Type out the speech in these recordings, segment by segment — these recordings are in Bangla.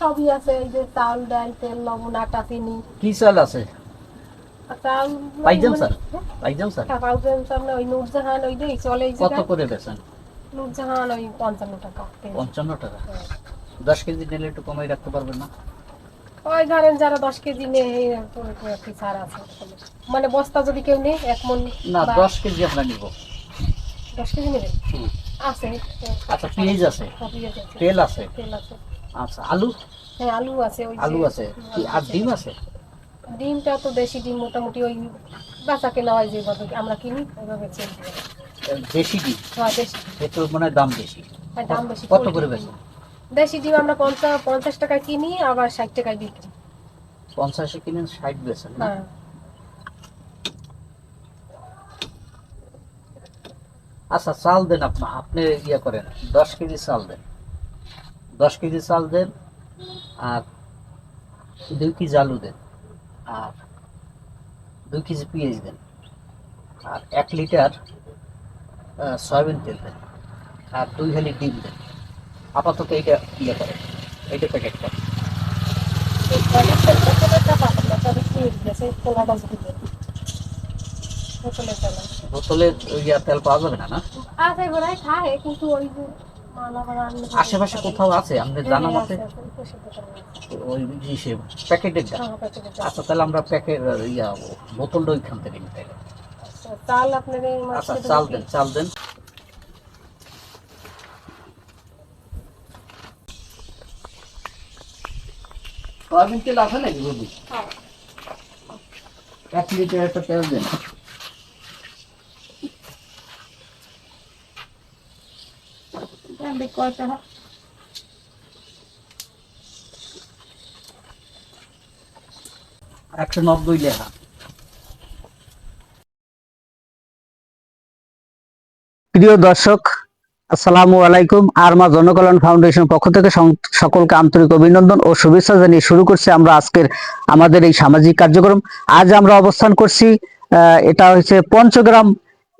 সবই আছে এই যে চাল ডাল তেল লবণ আটা চিনি। কি চাল আছে? চাল পাইজাম স্যার পাইজাম স্যার পাইজাম চাল না, ওই নূরজাহান ওই যে চলে এই কত করে বেছেন নূরজাহান ওই পঞ্চান্ন টাকা পঞ্চান্ন টাকা। দশ কেজি নিলে একটু কমাই রাখতে পারবেন না? ওই ধরেন যারা দশ কেজি একটু ছাড় আছে। মানে বস্তা যদি কেউ নেই এক মন না দশ কেজি আমরা নিব। দশ কেজি নেবেন? আছে। আচ্ছা পেঁয়াজ আছে? হ্যাঁ, পেঁয়াজ আছে, তেল আছে? তেল আছে। আচ্ছা আলু? হ্যাঁ আলু আছে ওই আলু আছে। কি আর ডিম আছে? ডিমটা তো দেশি ডিম মোটামুটি ওই বাচ্চা কেনা হয় যেভাবে আমরা কিনি ওইভাবে চেঞ্জ দেশি ডিম? হয় দেশি। মানে দাম বেশি। আর দাম বেশি কত করে। বেচেন? দেশি ডিম আমরা পঞ্চাশ পঞ্চাশ টাকায় কিনি আবার ষাট টাকায় বিক্রি। পঞ্চাশে কিনেন ষাট বেছেন না? হ্যাঁ। আচ্ছা চাল দেন আপনি আপনি ইয়ে করেন, দশ কেজি চাল দেন। দশ কেজি চাল দেন, আর দুই কেজি আলু দেন, আর দুই কেজি পেঁয়াজ দেন, আর এক লিটার সয়াবিন তেল দেন, আর দুই হালি ডিম দেন। আপাতত এইটা ইয়ে করেন, এইটা প্যাকেট করেন। বোতলের বোতলে ইয়া তেল পাওয়া যাবে না না? আছে খায় কিন্তু ওই আশেপাশে কোথাও আছে? আমাদের জানা মতে? ওই হিসেবে প্যাকেটের দাম আচ্ছা তাহলে আমরা প্যাকেট ইয়া বোতলটা ওইখান থেকে নিতে চাল আপনার আচ্ছা চাল দেন চাল দেন। সয়াবিন তেল আছে নাকি হ্যাঁ। এক লিটার একটা তেল দেন। কয়টা একশো নব্বই লেখা। প্রিয় দর্শক আসসালামু আলাইকুম। আরমা জনকল্যাণ ফাউন্ডেশন পক্ষ থেকে সকলকে আন্তরিক অভিনন্দন ও শুভেচ্ছা জানিয়ে শুরু করছি আমরা আজকের আমাদের এই সামাজিক কার্যক্রম। আজ আমরা অবস্থান করছি আহ, এটা হচ্ছে পঞ্চগ্রাম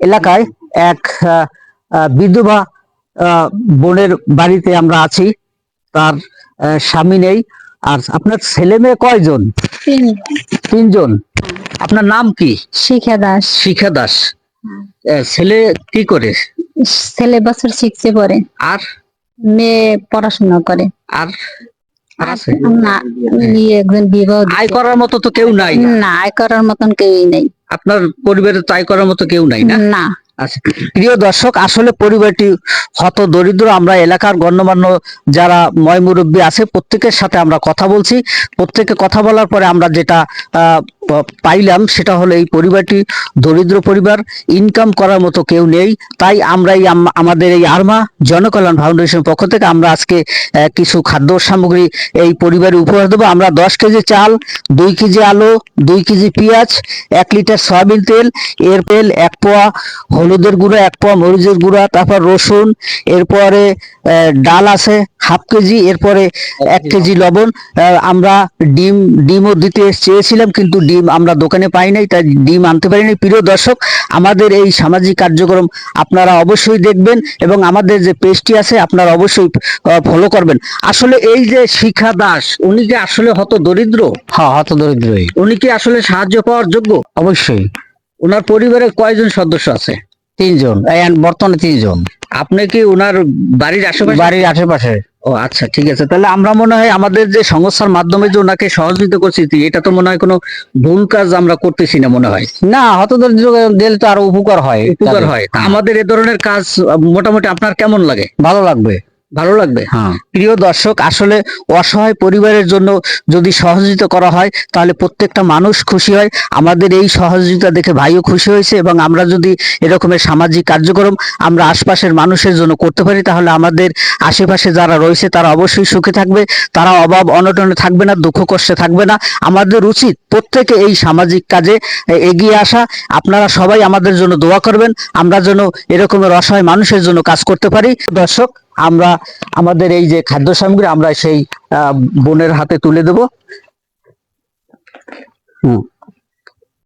এলাকায় এক বিধবা বোনের বাড়িতে আমরা আছি। তার স্বামী নেই। আর আপনার ছেলে মেয়ে কয়জন? তিনজন। আপনার নাম কি? শিখা দাস। শিখা দাস। ছেলে কি করে? ছেলে বছর শিখছে পরে আর? মেয়ে পড়াশোনা করে। আর? আর না নিয়ে একজন বিবাহ আয় করার মতো তো কেউ নাই না আয় করার মতন কেউই নেই। আপনার পরিবারে তো আয় করার মতো কেউ নাই না? না। প্রিয় দর্শক, আসলে পরিবারটি হত দরিদ্র। আমরা এলাকার গণ্যমান্য যারা ময় মুরব্বী আছে, প্রত্যেকের সাথে আমরা কথা বলছি। প্রত্যেকে কথা বলার পরে আমরা যেটা পাইলাম, সেটা হলো এই পরিবারটি দরিদ্র পরিবার ইনকাম করার মতো কেউ নেই। তাই আমরা এই আম- আমাদের এই আরমা জনকল্যাণ ফাউন্ডেশন পক্ষ থেকে আমরা আজকে কিছু খাদ্য সামগ্রী এই পরিবারে উপহার দেবো। আমরা দশ কেজি চাল, দুই কেজি আলু, দুই কেজি পেঁয়াজ, এক লিটার সয়াবিন তেল, এর তেল এক পোয়া হলুদের গুঁড়া, এক পোয়া মরিচের গুঁড়া, তারপর রসুন, এরপরে ডাল আছে হাফ কেজি এরপরে এক কেজি লবণ। আমরা ডিম ডিমও দিতে চেয়েছিলাম কিন্তু ডিম আমরা দোকানে পাই নাই তাই ডিম আনতে পারিনি প্রিয় দর্শক আমাদের এই সামাজিক কার্যক্রম আপনারা অবশ্যই দেখবেন এবং আমাদের যে পেজটি আছে আপনারা অবশ্যই ফলো করবেন। আসলে এই যে শিখা দাস উনি কি আসলে হত দরিদ্র? হ্যাঁ হত দরিদ্রই। উনি কি আসলে সাহায্য পাওয়ার যোগ্য? অবশ্যই। ওনার পরিবারে কয়জন সদস্য আছে? তিনজন। বর্তমানে তিনজন। আপনি কি ওনার বাড়ির আশেপাশে? বাড়ির আশেপাশে। ও আচ্ছা ঠিক আছে। তাহলে আমরা মনে হয় আমাদের যে সংস্থার মাধ্যমে যে ওনাকে সহযোগিতা করছি এটা তো মনে হয় কোনো ভুল কাজ আমরা করতেছি না মনে হয়। না হত দিলে তো আরও উপকার হয় উপকার হয়। হ্যাঁ, আমাদের এ ধরনের কাজ মোটামুটি আপনার কেমন লাগে? ভালো লাগবে। ভালো লাগবে? হ্যাঁ। প্রিয় দর্শক আসলে অসহায় পরিবারের জন্য যদি সহযোগিতা করা হয় তাহলে প্রত্যেকটা মানুষ খুশি হয়। আমাদের এই সহযোগিতা দেখে ভাইও খুশি হয়েছে এবং আমরা যদি এরকমের সামাজিক কার্যক্রম আমরা আশপাশের মানুষের জন্য করতে পারি তাহলে আমাদের আশেপাশে যারা রয়েছে তারা অবশ্যই সুখে থাকবে। তারা অভাব অনটনে থাকবে না দুঃখ কষ্টে থাকবে না। আমাদের উচিত প্রত্যেকে এই সামাজিক কাজে এগিয়ে আসা। আপনারা সবাই আমাদের জন্য দোয়া করবেন। আমরা যেন এরকমের অসহায় মানুষের জন্য কাজ করতে পারি। দর্শক আমরা আমাদের এই যে খাদ্য সামগ্রী আমরা সেই বোনের হাতে তুলে দেব। হুম।